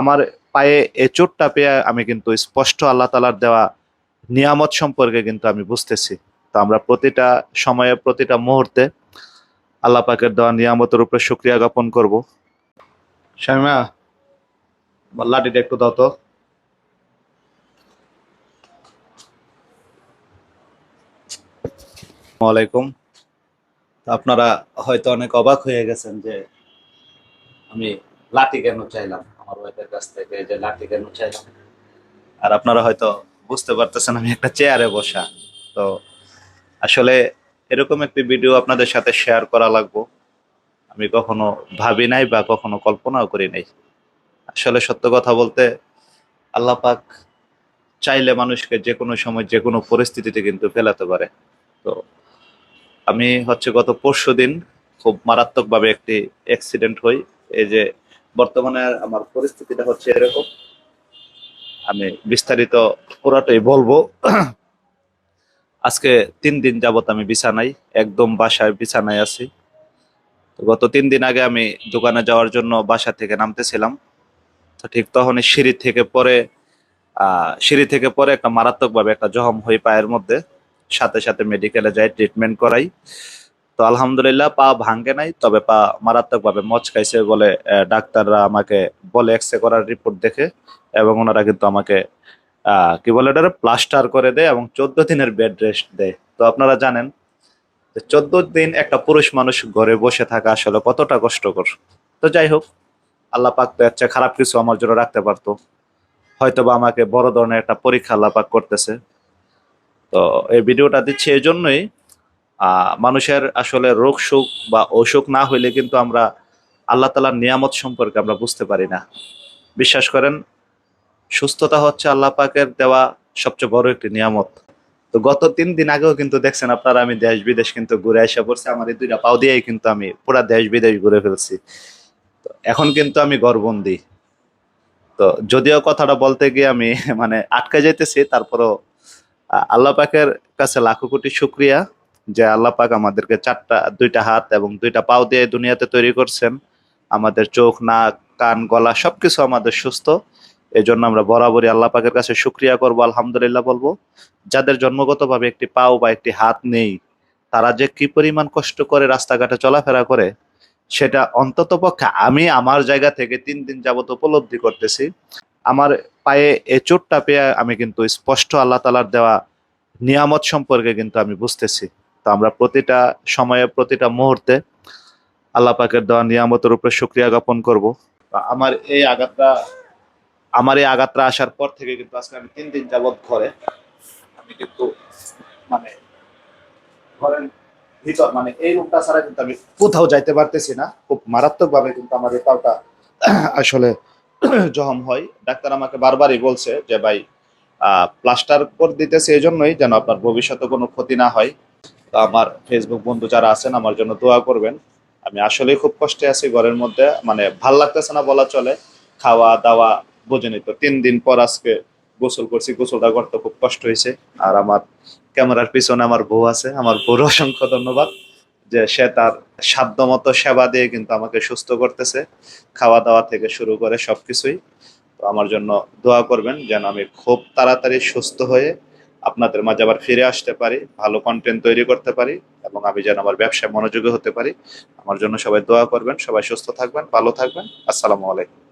আমার পায়ে এ চোটটা পেয়ে আমি কিন্তু স্পষ্ট আল্লাহ তালার দেওয়া নিয়ামত সম্পর্কে কিন্তু আমি বুঝতেছি। তো আমরা প্রতিটা সময়ে, প্রতিটা মুহূর্তে আল্লাহ পাকের দেওয়া নিয়ামতের উপরে শুক্রিয়া জ্ঞাপন করব। শামিমা লাঠিটা একটু দাও তো। ওয়ালাইকুম তো আপনারা হয়তো অনেক অবাক হয়ে গেছেন যে আমি লাঠি কেন চাইলাম? কাছ থেকে যে আর আপনারা হয়তো বুঝতে পারতেছেন আমি একটা চেয়ারে বসা। তো আসলে এরকম একটি ভিডিও আপনাদের সাথে শেয়ার করা লাগবো। আমি কখনো ভাবি নাই বা কখনো কল্পনাও করি নাই। আসলে সত্য কথা বলতে আল্লাহ পাক চাইলে মানুষকে যে কোনো সময় যে কোনো পরিস্থিতিতে কিন্তু ফেলাতে পারে। তো আমি হচ্ছে গত পরশু দিন খুব মারাত্মকভাবে একটি অ্যাক্সিডেন্ট হই। এই যে বর্তমানে আমার পরিস্থিতিটা হচ্ছে এরকম। আমি বিস্তারিত পুরাটাই বলব। আজকে তিন দিন যাবত আমি বিছানায়, একদম বাসায় বিছানায় আছি। গত তিন দিন আগে আমি দোকানে যাওয়ার জন্য বাসা থেকে নামতেছিলাম। তো ঠিক তখনই সিঁড়ি থেকে পরে সিঁড়ি থেকে পরে একটা মারাত্মকভাবে একটা জখম হয়ে পায়ের মধ্যে। সাথে সাথে মেডিকেলে যাই ট্রিটমেন্ট করাই। তো আলহামদুলিল্লাহ, পা ভাঙ্গে নাই, তবে পা মারাত্মকভাবে মচকাইছে বলে ডাক্তাররা আমাকে বলে এক্সরে করার রিপোর্ট দেখে এবং ওনারা কিন্তু আমাকে কি বলে এটা প্লাস্টার করে দেয় এবং চোদ্দ দিনের বেড রেস্ট দেয়। তো আপনারা জানেন চোদ্দ দিন একটা পুরুষ মানুষ ঘরে বসে থাকা আসলে কতটা কষ্টকর। তো যাই হোক, আল্লাহ পাক তো আচ্ছা খারাপ কিছু আমার জন্য রাখতে পারতো। হয়তো বা আমাকে বড় ধরনের একটা পরীক্ষা আল্লাহ পাক করতেছে। তো এই ভিডিওটা দিচ্ছি এই জন্যই মানুষের আসলে রোগ সুখ বা অসুখ না হইলে কিন্তু আমরা আল্লাহ তালার নিয়ামত সম্পর্কে আমরা বুঝতে পারি না। বিশ্বাস করেন, সুস্থতা হচ্ছে আল্লাহ পাকের দেওয়া সবচেয়ে বড় একটি নিয়ামত। তো গত তিন দিন আগেও কিন্তু দেখছেন আপনারা, আমি দেশ বিদেশ কিন্তু ঘুরে আসা পড়ছি, আমার এই দুইটা পাও দিয়েই কিন্তু আমি পুরা দেশ বিদেশ ঘুরে ফেলছি। তো এখন কিন্তু আমি গড়বন্দি তো যদিও কথাটা বলতে গিয়ে আমি মানে আটকে যাইতেছি, তারপরও আল্লাহ পাকের কাছে লাখো কোটি শুক্রিয়া। যে আল্লাহ পাক আমাদেরকে চারটা, দুইটা হাত এবং দুইটা পাও দিয়ে দুনিয়াতে তৈরি করছেন। আমাদের চোখ, নাক, কান, গলা সবকিছু আমাদের সুস্থ। এই জন্য আমরা বরাবরই আল্লাহ পাকের কাছে শুক্রিয়া করব, আলহামদুলিল্লাহ বলব। যাদের জন্মগতভাবে একটি পাও বা একটি হাত নেই, তারা যে কি পরিমাণ কষ্ট করে রাস্তাঘাটে চলাফেরা করে, সেটা অন্তত পক্ষে আমি আমার জায়গা থেকে তিন দিন যাবত উপলব্ধি করতেছি। আমার পায়ে এ চোটটা পেয়ে আমি কিন্তু স্পষ্ট আল্লাহ তালার দেওয়া নিয়ামত সম্পর্কে কিন্তু আমি বুঝতেছি। তো আমরা প্রতিটা সময়ে, প্রতিটা মুহূর্তে আল্লাহ পাকের দেওয়া নিয়ামতের উপরে শুক্রিয়া জ্ঞাপন করব। আমার এই আঘাতটা, আমার এই আঘাতটা আসার পর থেকে কিন্তু আজকে আমি তিন দিন যাবৎ ঘরে। আমি কিন্তু মানে ঘরের ভিতর মানে এই রুমটা ছাড়া কিন্তু আমি কোথাও যাইতে পারতেছি না। খুব মারাত্মক ভাবে কিন্তু আমার এই পাওটা আসলে জহম হয়। ডাক্তার আমাকে বারবারই বলছে যে, ভাই প্লাস্টার করে দিতেছে এই জন্যই যেন আপনার ভবিষ্যতে কোনো ক্ষতি না হয়। তো আমার ফেসবুক বন্ধু যারা আছেন, আমার জন্য দোয়া করবেন। আমি আসলে খুব কষ্টে আছি ঘরের মধ্যে মানে ভালো লাগতেছে না বলা চলে। খাওয়া, দাওয়া বোঝেনি তো, তিন দিন পর আজকে গোসল করছি, গোসলটা করতে খুব কষ্ট হয়েছে। আর আমার ক্যামেরার পিছনে আমার বউ আছে, আমার বউর অসংখ্য ধন্যবাদ যে সে তার সাধ্য মতো সেবা দিয়ে কিন্তু আমাকে সুস্থ করতেছে, খাওয়া দাওয়া থেকে শুরু করে সবকিছুই। তো আমার জন্য দোয়া করবেন যেন আমি খুব তাড়াতাড়ি সুস্থ হয়ে আপনাদের মাঝে আবার ফিরে আসতে পারি, ভালো কন্টেন্ট তৈরি করতে পারি এবং আমি যেন আমার ব্যবসায় মনোযোগী হতে পারি। আমার জন্য সবাই দোয়া করবেন, সবাই সুস্থ থাকবেন, ভালো থাকবেন। আসসালামু আলাইকুম।